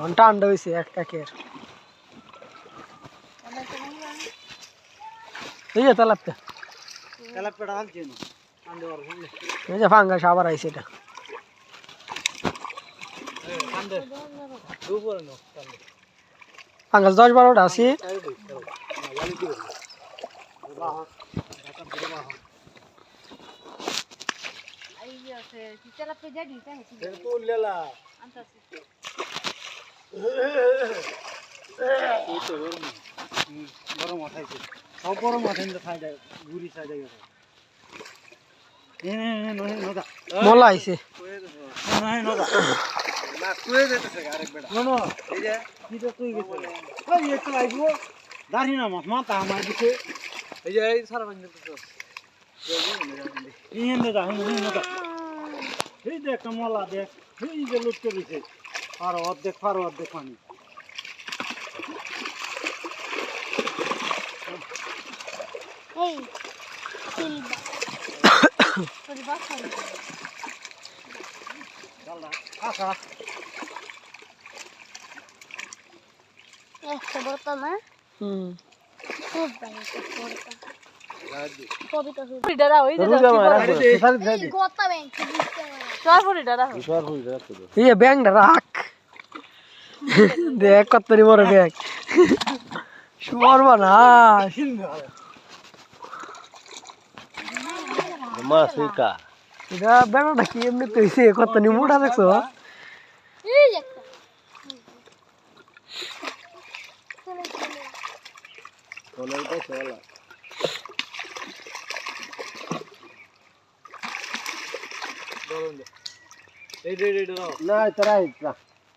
এখন ঠান্ডা হয়েছে এক একের। এই যে তালাপটা। হালছে না এই যে ফাঙ্গাস আবার আইছে এটা। ফাঙ্গাস দশ বারোটা আছে। চাই গরম মাথাইছে সব গরম মাথায় খাই ঘুরি নে নদা মোলা আইছে। গেছে দাঁড়ি না মাছ মাথা আমার দিকে এই যে সারা তো এই দেখ কমলা দেখ এই যে লুটকে দিছে। আর অর্ধেক পার অর্ধেক পানি এই যে ব্যাংটা রাখ দেখ কত বড় ব্যাগ সর্বনা মাছ কা এটা ব্যাংটা কি এমনি তৈছে কত নি মোটা দেখছো Ih, একটা। চলে, চলে। চলাই তো চলা এই রে রে দাও না তারা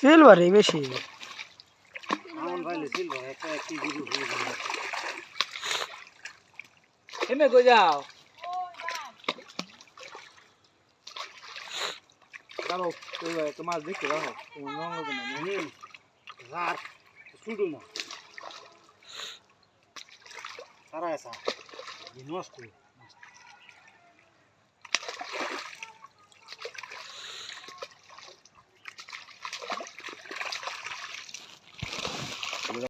সিলভারই বেশি। এমে কই যাও? তুই তোমার দেখতে রাখো তোমার মন হবে না নীল রাত সুডু না। সারা এসা নষ্ট Gracias.